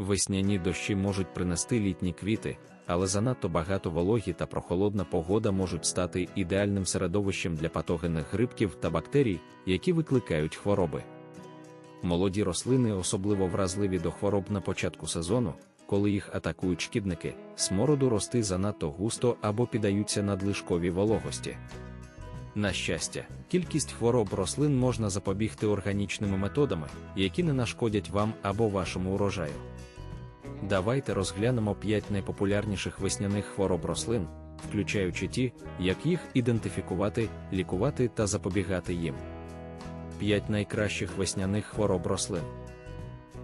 Весняні дощі можуть принести літні квіти, але занадто багато вологі та прохолодна погода можуть стати ідеальним середовищем для патогенних грибків та бактерій, які викликають хвороби. Молоді рослини особливо вразливі до хвороб на початку сезону, коли їх атакують шкідники, смороду рости занадто густо або піддаються надлишковій вологості. На щастя, кількість хвороб рослин можна запобігти органічними методами, які не нашкодять вам або вашому урожаю. Давайте розглянемо 5 найпопулярніших весняних хвороб рослин, включаючи ті, як їх ідентифікувати, лікувати та запобігати їм. 5 найкращих весняних хвороб рослин.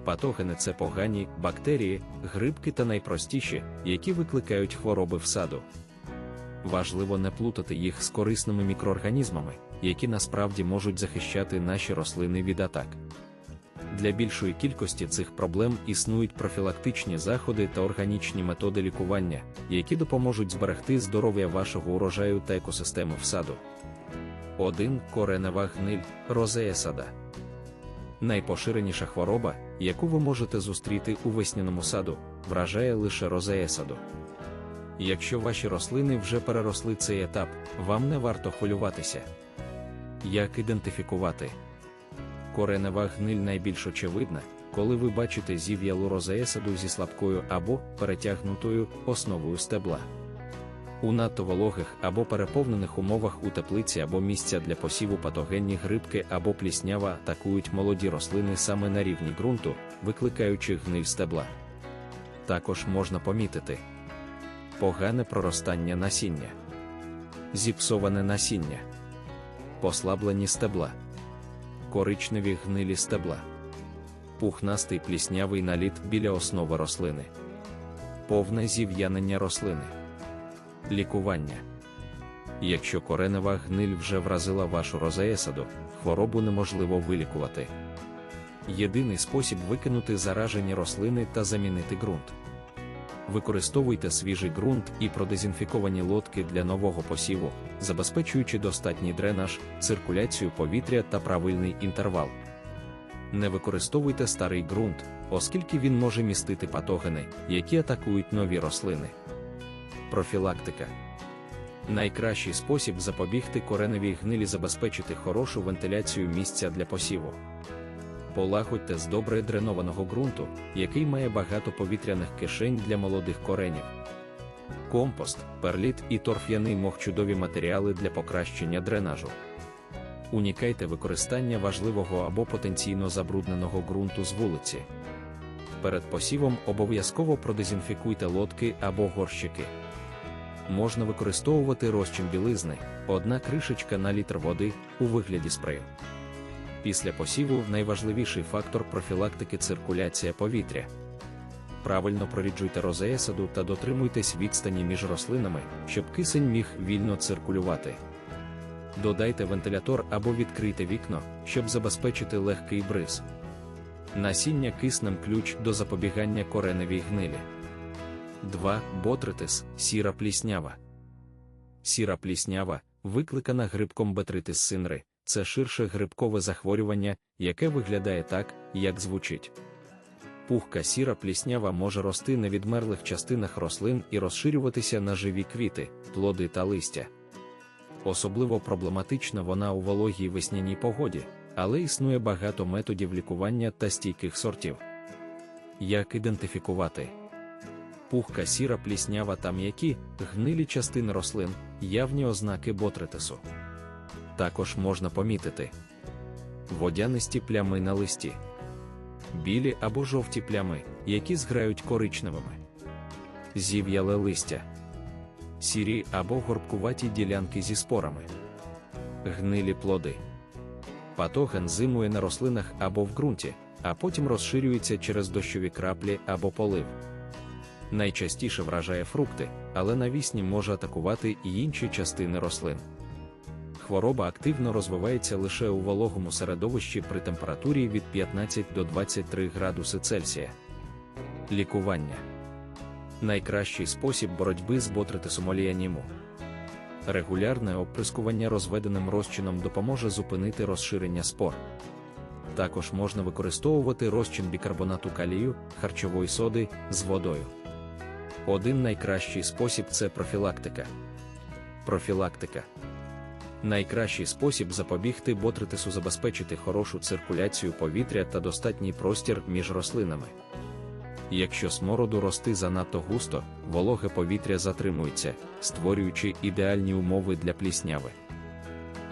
Патогени це погані бактерії, грибки та найпростіші, які викликають хвороби в саду. Важливо не плутати їх з корисними мікроорганізмами, які насправді можуть захищати наші рослини від атак. Для більшої кількості цих проблем існують профілактичні заходи та органічні методи лікування, які допоможуть зберегти здоров'я вашого урожаю та екосистеми в саду. 1. Коренева гниль розея сада. Найпоширеніша хвороба, яку ви можете зустріти у весняному саду, вражає лише розея саду. Якщо ваші рослини вже переросли цей етап, вам не варто хвилюватися. Як ідентифікувати? Коренева гниль найбільш очевидна, коли ви бачите зів'ялу розеесаду зі слабкою або перетягнутою основою стебла. У надто вологих або переповнених умовах у теплиці або місця для посіву патогенні грибки або пліснява атакують молоді рослини саме на рівні ґрунту, викликаючи гниль стебла. Також можна помітити погане проростання насіння, зіпсоване насіння, послаблені стебла, коричневі гнилі стебла, пухнастий пліснявий наліт біля основи рослини, повне зів'янення рослини. Лікування. Якщо коренева гниль вже вразила вашу розеесаду, хворобу неможливо вилікувати. Єдиний спосіб викинути заражені рослини та замінити ґрунт. Використовуйте свіжий ґрунт і продезінфіковані лодки для нового посіву, забезпечуючи достатній дренаж, циркуляцію повітря та правильний інтервал. Не використовуйте старий ґрунт, оскільки він може містити патогени, які атакують нові рослини. Профілактика. Найкращий спосіб запобігти кореневій гнилі забезпечити хорошу вентиляцію місця для посіву. Полагодьте з добре дренованого ґрунту, який має багато повітряних кишень для молодих коренів. Компост, перліт і торф'яний мох чудові матеріали для покращення дренажу. Унікайте використання важливого або потенційно забрудненого ґрунту з вулиці. Перед посівом обов'язково продезінфікуйте лодки або горщики можна використовувати розчин білизни, одна кришечка на літр води у вигляді спрею. Після посіву найважливіший фактор профілактики циркуляція повітря. Правильно проріджуйте розеесаду та дотримуйтесь відстані між рослинами, щоб кисень міг вільно циркулювати. Додайте вентилятор або відкрийте вікно, щоб забезпечити легкий бриз. Насіння киснем ключ до запобігання кореневій гнилі. 2. Ботритис, сіра пліснява. Сіра пліснява, викликана грибком Бетритис синри, це ширше грибкове захворювання, яке виглядає так, як звучить. Пухка сіра пліснява може рости на відмерлих частинах рослин і розширюватися на живі квіти, плоди та листя. Особливо проблематична вона у вологій весняній погоді, але існує багато методів лікування та стійких сортів. Як ідентифікувати? пухка сіра пліснява та м'які, гнилі частини рослин, явні ознаки ботритису. Також можна помітити. Водянисті плями на листі, білі або жовті плями, які зграють коричневими, зів'яле листя, сірі або горбкуваті ділянки зі спорами, гнилі плоди. Патоген зимує на рослинах або в ґрунті, а потім розширюється через дощові краплі або полив. Найчастіше вражає фрукти, але навісні може атакувати і інші частини рослин. Хвороба активно розвивається лише у вологому середовищі при температурі від 15 до 23 градуси Цельсія. Лікування найкращий спосіб боротьби з ботритисомоліаніму. Регулярне оприскування розведеним розчином допоможе зупинити розширення спор. Також можна використовувати розчин бікарбонату калію, харчової соди з водою. Один найкращий спосіб це профілактика. Профілактика. Найкращий спосіб запобігти ботритису забезпечити хорошу циркуляцію повітря та достатній простір між рослинами. Якщо смороду рости занадто густо, вологе повітря затримується, створюючи ідеальні умови для плісняви.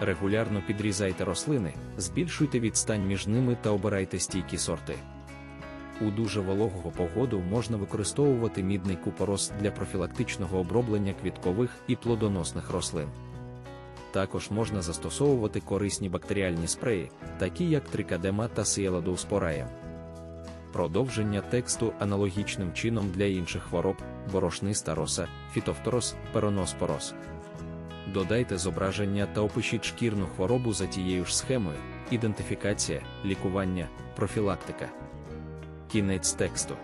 Регулярно підрізайте рослини, збільшуйте відстань між ними та обирайте стійкі сорти. У дуже вологого погоду можна використовувати мідний купорос для профілактичного оброблення квіткових і плодоносних рослин. Також можна застосовувати корисні бактеріальні спреї, такі як трикадема та сіеладоуспораєм. Продовження тексту аналогічним чином для інших хвороб, борошниста роса, фітофторос, пероноспороз. Додайте зображення та опишіть шкірну хворобу за тією ж схемою, ідентифікація, лікування, профілактика. Кінець тексту.